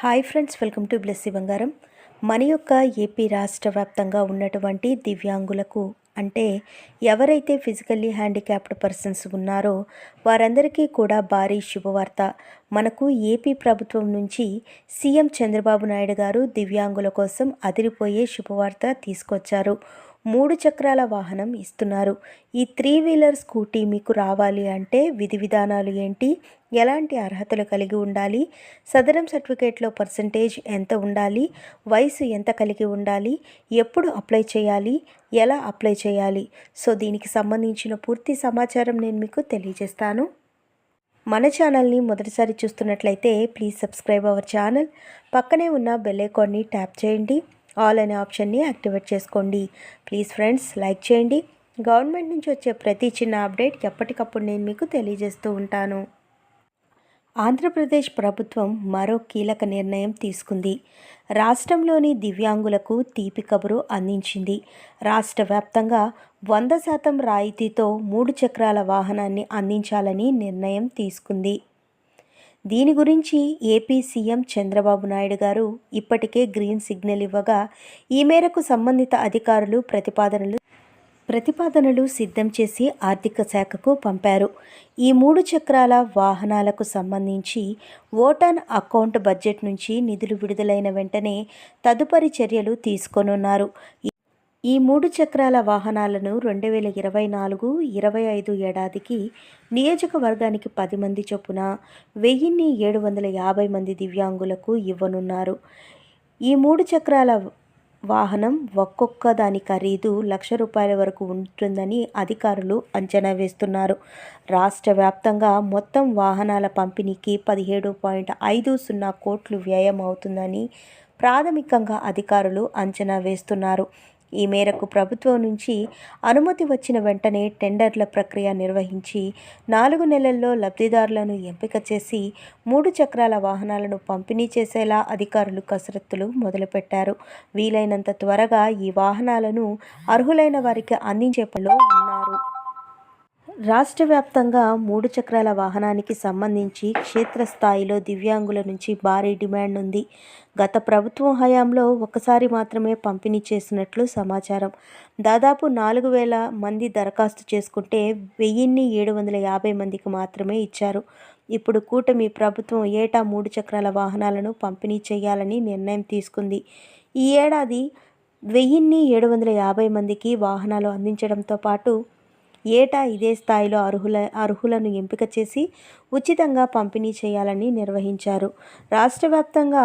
Hi friends welcome to Blessy Bangaram. మన యొక్క AP రాష్ట్ర వ్యాప్తంగా ఉన్నటువంటి దివ్యాంగులకు అంటే ఎవరైతే ఫిజికల్లీ హ్యాండిక్యాప్డ్ పర్సన్స్ ఉన్నారో వారందరికీ కూడా భారీ శుభవార్త. మనకు ఏపీ ప్రభుత్వం నుంచి సీఎం చంద్రబాబు నాయుడు గారు దివ్యాంగుల కోసం అదిరిపోయే శుభవార్త తీసుకొచ్చారు. మూడు చక్రాల వాహనం ఇస్తున్నారు. ఈ త్రీ వీలర్ స్కూటీ మీకు రావాలి అంటే విధి విధానాలు ఏంటి? ఎలాంటి అర్హతలు కలిగి ఉండాలి? సదరం సర్టిఫికేట్లో పర్సంటేజ్ ఎంత ఉండాలి? వయసు ఎంత కలిగి ఉండాలి? ఎప్పుడు అప్లై చేయాలి? ఎలా అప్లై చేయాలి? సో దీనికి సంబంధించిన పూర్తి సమాచారం నేను మీకు తెలియజేస్తాను. మన ఛానల్ని మొదటిసారి చూస్తున్నట్లయితే ప్లీజ్ సబ్స్క్రైబ్ అవర్ ఛానల్. పక్కనే ఉన్న బెల్ ఐకాన్ని ట్యాప్ చేయండి. ఆల్ అనే ఆప్షన్ని యాక్టివేట్ చేసుకోండి. ప్లీజ్ ఫ్రెండ్స్ లైక్ చేయండి. గవర్నమెంట్ నుంచి వచ్చే ప్రతి చిన్న అప్డేట్ ఎప్పటికప్పుడు నేను మీకు తెలియజేస్తూ ఉంటాను. ఆంధ్రప్రదేశ్ ప్రభుత్వం మరో కీలక నిర్ణయం తీసుకుంది. రాష్ట్రంలోని దివ్యాంగులకు తీపి కబురు అందించింది. రాష్ట్ర వ్యాప్తంగా వంద శాతం రాయితీతో మూడు చక్రాల వాహనాన్ని అందించాలని నిర్ణయం తీసుకుంది. దీని గురించి ఏపీ సీఎం చంద్రబాబు నాయుడు గారు ఇప్పటికే గ్రీన్ సిగ్నల్ ఇవ్వగా ఈ మేరకు సంబంధిత అధికారులు ప్రతిపాదనలు ప్రతిపాదనలు సిద్ధం చేసి ఆర్థిక శాఖకు పంపారు. ఈ మూడు చక్రాల వాహనాలకు సంబంధించి ఓటాన్ అకౌంట్ బడ్జెట్ నుంచి నిధులు విడుదలైన వెంటనే తదుపరి చర్యలు తీసుకోనున్నారు. ఈ మూడు చక్రాల వాహనాలను రెండు వేల ఇరవై నాలుగు ఇరవై ఐదు ఏడాదికి నియోజకవర్గానికి పది మంది చొప్పున వెయ్యిన్ని ఏడు వందల యాభై మంది దివ్యాంగులకు ఇవ్వనున్నారు. ఈ మూడు చక్రాల వాహనం ఒక్కొక్క దాని ఖరీదు లక్ష రూపాయల వరకు ఉంటుందని అధికారులు అంచనా వేస్తున్నారు. రాష్ట్ర వ్యాప్తంగా మొత్తం వాహనాల పంపిణీకి పదిహేడు పాయింట్ ఐదు సున్నా కోట్లు వ్యయం అవుతుందని ప్రాథమికంగా అధికారులు అంచనా వేస్తున్నారు. ఈ మేరకు ప్రభుత్వం నుంచి అనుమతి వచ్చిన వెంటనే టెండర్ల ప్రక్రియ నిర్వహించి నాలుగు నెలల్లో లబ్ధిదారులను ఎంపిక చేసి మూడు చక్రాల వాహనాలను పంపిణీ చేసేలా అధికారులు కసరత్తులు మొదలుపెట్టారు. వీలైనంత త్వరగా ఈ వాహనాలను అర్హులైన వారికి అందించే పనిలో ఉన్నారు రాష్ట్ర వ్యాప్తంగా మూడు చక్రాల వాహనానికి సంబంధించి క్షేత్రస్థాయిలో దివ్యాంగుల నుంచి భారీ డిమాండ్ ఉంది. గత ప్రభుత్వం హయాంలో ఒకసారి మాత్రమే పంపిణీ చేసినట్లు సమాచారం. దాదాపు నాలుగు వేల మంది దరఖాస్తు చేసుకుంటే వెయ్యిన్ని ఏడు వందల యాభై మందికి మాత్రమే ఇచ్చారు. ఇప్పుడు కూటమి ప్రభుత్వం ఏటా మూడు చక్రాల వాహనాలను పంపిణీ చేయాలని నిర్ణయం తీసుకుంది. ఈ ఏడాది వెయ్యిన్ని ఏడు వందల యాభై మందికి వాహనాలు అందించడంతో పాటు ఏటా ఇదే స్థాయిలో అర్హుల అర్హులను ఎంపిక చేసి ఉచితంగా పంపిణీ చేయాలని నిర్వహించారు. రాష్ట్ర వ్యాప్తంగా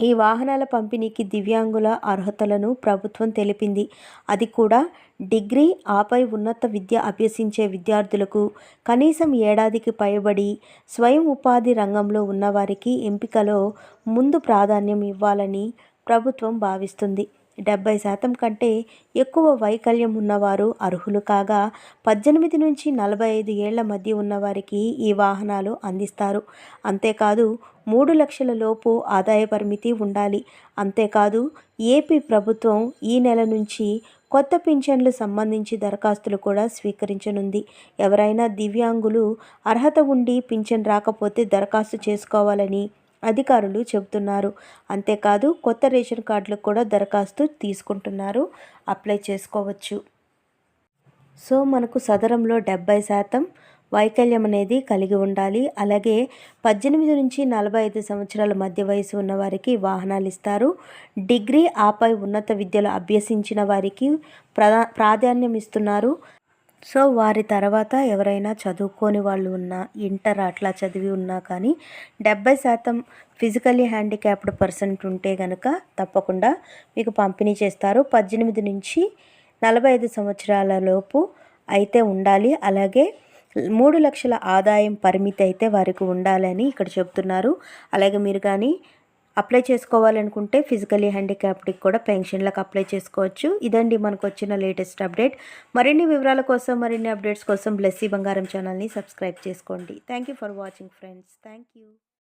ఈ వాహనాల పంపిణీకి దివ్యాంగుల అర్హతలను ప్రభుత్వం తెలిపింది. అది కూడా డిగ్రీ ఆపై ఉన్నత విద్య అభ్యసించే విద్యార్థులకు కనీసం ఏడాదికి పైబడి స్వయం ఉపాధి రంగంలో ఉన్నవారికి ఎంపికలో ముందు ప్రాధాన్యం ఇవ్వాలని ప్రభుత్వం భావిస్తుంది. డెబ్బై శాతం కంటే ఎక్కువ వైకల్యం ఉన్నవారు అర్హులు కాగా పద్దెనిమిది నుంచి నలభై ఐదు ఏళ్ళ మధ్య ఉన్నవారికి ఈ వాహనాలు అందిస్తారు. అంతేకాదు మూడు లక్షల లోపు ఆదాయ పరిమితి ఉండాలి. అంతేకాదు ఏపీ ప్రభుత్వం ఈ నెల నుంచి కొత్త పింఛన్లు సంబంధించి దరఖాస్తులు కూడా స్వీకరించనుంది. ఎవరైనా దివ్యాంగులు అర్హత ఉండి పింఛన్ రాకపోతే దరఖాస్తు చేసుకోవాలని అధికారులు చెబుతున్నారు. అంతేకాదు కొత్త రేషన్ కార్డులకు కూడా దరఖాస్తు తీసుకుంటున్నారు. అప్లై చేసుకోవచ్చు. సో మనకు సదరంలో డెబ్బై శాతం వైకల్యం అనేది కలిగి ఉండాలి. అలాగే పద్దెనిమిది నుంచి నలభై ఐదు సంవత్సరాల మధ్య వయసు ఉన్న వారికి వాహనాలు ఇస్తారు. డిగ్రీ ఆపై ఉన్నత విద్యలు అభ్యసించిన వారికి ప్రధా ప్రాధాన్యం ఇస్తున్నారు. సో వారి తర్వాత ఎవరైనా చదువుకోని వాళ్ళు ఉన్నా ఇంటర్ అట్లా చదివి ఉన్నా కానీ డెబ్బై శాతం ఫిజికల్లీ హ్యాండిక్యాప్డ్ పర్సెంట్ ఉంటే కనుక తప్పకుండా మీకు పంపిణీ చేస్తారు. పద్దెనిమిది నుంచి నలభై ఐదు సంవత్సరాల లోపు అయితే ఉండాలి. అలాగే మూడు లక్షల ఆదాయం పరిమితి అయితే వారికి ఉండాలని ఇక్కడ చెప్తున్నారు. అలాగే మీరు కానీ అప్లై చేసుకోవాలనుకుంటే ఫిజికలీ హ్యాండిక్యాప్డ్కి కూడా పెన్షన్లకు అప్లై చేసుకోవచ్చు. ఇదండి మనకు వచ్చిన లేటెస్ట్ అప్డేట్. మరిన్ని వివరాల కోసం మరిన్ని అప్డేట్స్ కోసం బ్లెస్సీ బంగారం ఛానల్ని సబ్స్క్రైబ్ చేసుకోండి. Thank you for watching friends. Thank you